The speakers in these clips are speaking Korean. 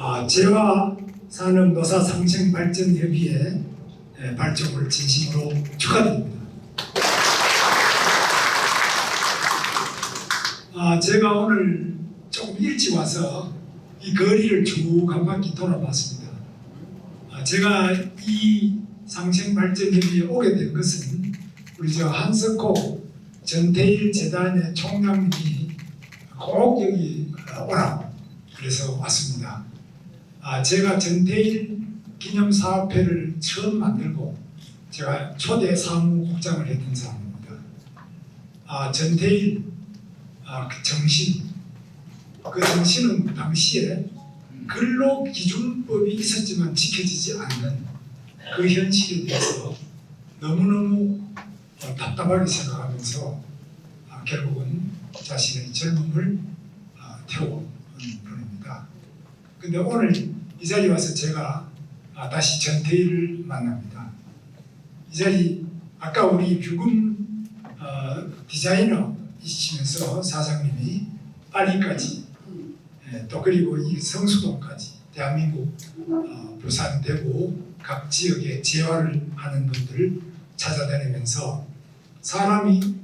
아, 재화 산업 노사 상생 발전 협의회 예, 발족을 진심으로 축하드립니다. 아, 제가 오늘 조금 일찍 와서 이 거리를 쭉 한 바퀴 돌아봤습니다. 아, 제가 이 상생 발전 협의회에 오게 된 것은 우리 저 한석호 전태일 재단의 총장님이 꼭 여기 오라 그래서 왔습니다. 아, 제가 전태일 기념사업회를 처음 만들고 제가 초대 사무국장을 했던 사람입니다. 아, 전태일 아, 그 정신 그 정신은 당시에 근로기준법이 있었지만 지켜지지 않는 그 현실에 대해서 너무너무 어, 답답하게 생각하면서 아, 결국은 자신의 젊음을 아, 태워온 분입니다. 근데 오늘 이 자리에 와서 제가 아, 다시 전태일을 만납니다. 이 자리 아까 우리 규금 어, 디자이너이시면서 사장님이 파리까지 예, 또 그리고 이 성수동까지 대한민국 어, 부산 대구 각 지역에 재활을 하는 분들을 찾아다니면서 사람이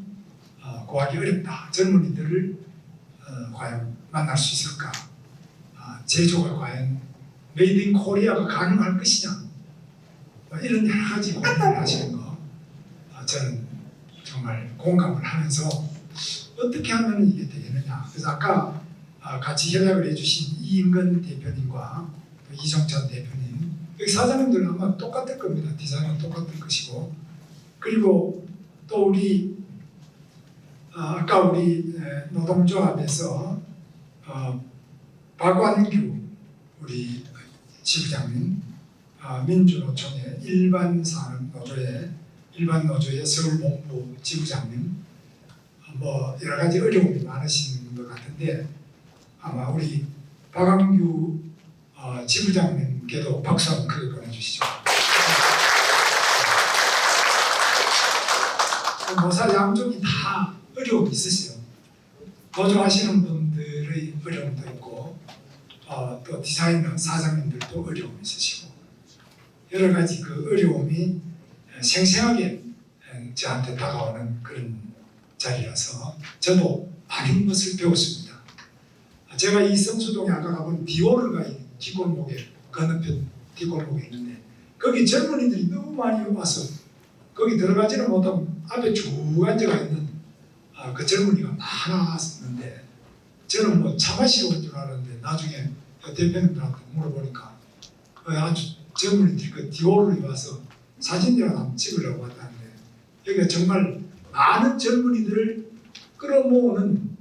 어, 구하기 어렵다 젊은이들을 어, 과연 만날 수 있을까 아, 제조가 과연 메이드 인 코리아가 가능할 것이냐? 뭐 이런 여러 가지 고민을 하시는 거 아, 저는 정말 공감을 하면서 어떻게 하면 이게 되겠느냐? 그래서 아까 아, 같이 협약을 해주신 이인근 대표님과 또 이정찬 대표님 여기 사장님들은 아마 똑같을 겁니다. 디자인은 똑같을 것이고. 그리고 또 우리 아, 아까 우리 에, 노동조합에서 어, 박완규 우리 지부장님 아, 민주노총의 일반 산업 노조의 일반 노조의 서울 본부 지부장님 아, 뭐 여러 가지 어려움이 많으신 것 같은데 아마 우리 박완규 어, 지부장님께도 박수 한번 크게 보내주시죠. 모사 양쪽이 다 어려움이 있으세요. 노조하시는 분들의 어려움도 있고 어, 또 디자이너 사장님들도 어려움이 있으시고 여러 가지 그 어려움이 생생하게 저한테 다가오는 그런 자리라서 저도 많은 것을 배웠습니다. 제가 이 성수동에 아까 가본 디오르가 뒷골목에 건너편 뒷골목에 있는데 거기 젊은이들이 너무 많이 와서 거기 들어가지는 못하고 앞에 쭉 앉아가 있는 아, 그 젊은이가 많았는데 저는 뭐 차 마시러 온 줄 알았는데 나중에 그 대표님들한테 물어보니까 그 아주 젊은이들이 그 디오르에 와서 사진이라도 한번 찍으려고 왔다는데 여기가 정말 많은 젊은이들을 끌어모으는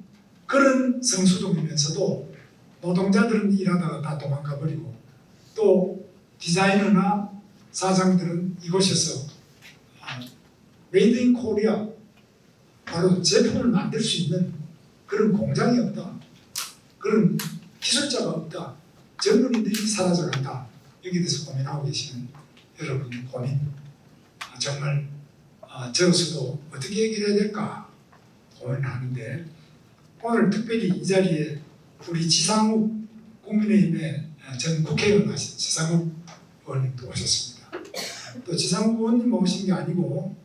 그런 성수동이면서도 노동자들은 일하다가 다 도망가 버리고 또 디자이너나 사장들은 이곳에서 아, 메이드 인 코리아 바로 제품을 만들 수 있는 그런 공장이 없다. 그런 기술자가 없다. 젊은이들이 사라져간다. 여기에 대해서 고민하고 계시는 여러분의 고민 아, 정말 아, 저수도 어떻게 얘기를 해야 될까 고민하는데 오늘 특별히 이 자리에 우리 지상욱 국민의힘의 전 국회의원 하신 지상욱 의원님도 오셨습니다. 또 지상욱 의원님 오신 게 아니고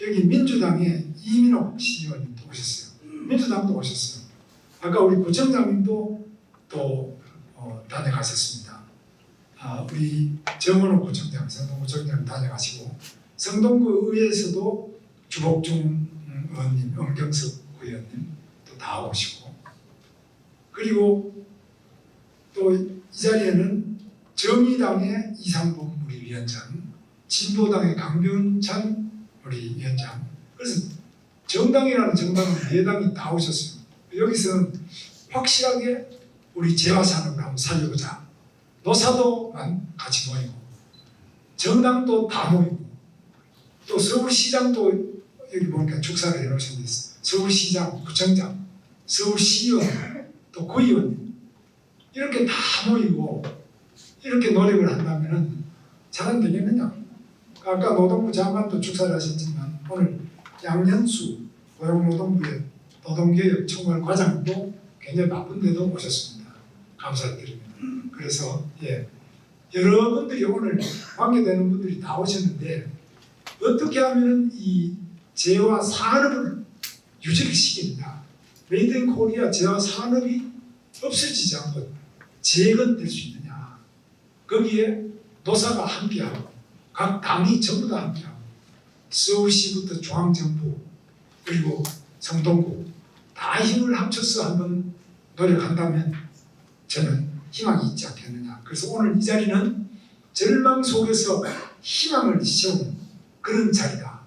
여기 민주당의 이민옥 시의원님도 오셨어요. 민주당도 오셨어요. 아까 우리 구청장님도 또 어, 다녀가셨습니다. 아, 우리 정원호 구청장, 성동구 청장 다녀가시고 성동구 의회에서도 주복중 의원님, 엄경석 의원님 또 다 오시고 그리고 또 이 자리에는 정의당의 이상범 우리 위원장, 진보당의 강변찬 우리 위원장. 그래서 정당이라는 정당은 네 당이 다 오셨어요. 여기서는 확실하게 우리 재화산업을 한번 살려보자. 노사도만 같이 모이고 정당도 다 모이고 또 서울시장도 여기 보니까 축사를 해놓으셨는데 서울시장, 구청장, 서울시의원, 또 구의원 이렇게 다 모이고 이렇게 노력을 한다면은 잘안 되겠느냐? 아까 노동부 장관도 축사를 하셨지만 오늘 양현수 고용노동부의 노동개혁 총괄 과장도 굉장히 바쁜데도 오셨습니다. 감사드립니다. 그래서 예. 여러분들이 오늘 관계되는 분들이 다 오셨는데 어떻게 하면 이 재화 산업을 시키느냐 메이드 인 코리아 재화 산업이 없어지지 않고 재건될 수 있느냐. 거기에 노사가 함께하고 각 당이 전부 다 함께하고 서울시부터 중앙정부 그리고 성동구 다 힘을 합쳐서 한번 노력한다면 저는 희망이 있지 않겠느냐. 그래서 오늘 이 자리는 절망 속에서 희망을 세우는 그런 자리다.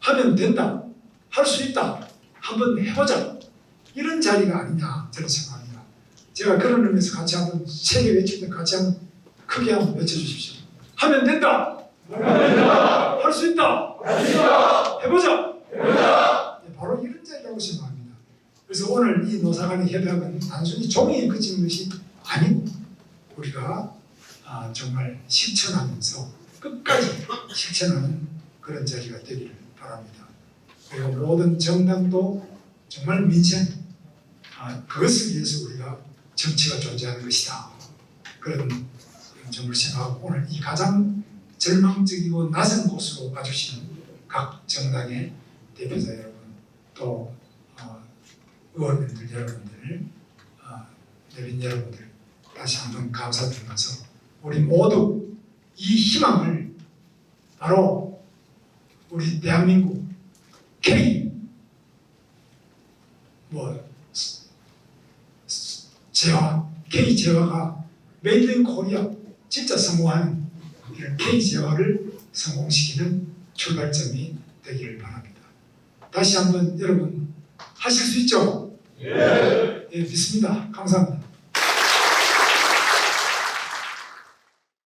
하면 된다. 할 수 있다. 한번 해보자. 이런 자리가 아니냐 저는 생각합니다. 제가 그런 의미에서 같이 한번 세계 외칠 때 같이 한번 크게 한번 외쳐주십시오. 하면 된다. 할 수 있다. 해보자. 예, 바로 이런 자리라고 생각합니다. 그래서 오늘 이 노사간의 협약은 단순히 종이에 그치는 것이 아니고 우리가 아, 정말 실천하면서 끝까지 실천하는 그런 자리가 되기를 바랍니다. 그리고 모든 정당도 정말 민생 아, 그것을 위해서 우리가 정치가 존재하는 것이다. 그런 점을 생각하고 오늘 이 가장 절망적이고 낯선 곳으로 와주신 각 정당의 대표자 여러분 또 어, 의원님들 여러분들 어, 내빈 여러분들 다시 한번 감사드리면서 우리 모두 이 희망을 바로 우리 대한민국 K 뭐 재화 K 재화가 메이드 인 코리아 진짜 성공하는 이런 K 재화를 성공시키는 출발점이 되기를 바랍니다. 다시 한번 여러분 하실 수 있죠? 예, 믿습니다. 감사합니다.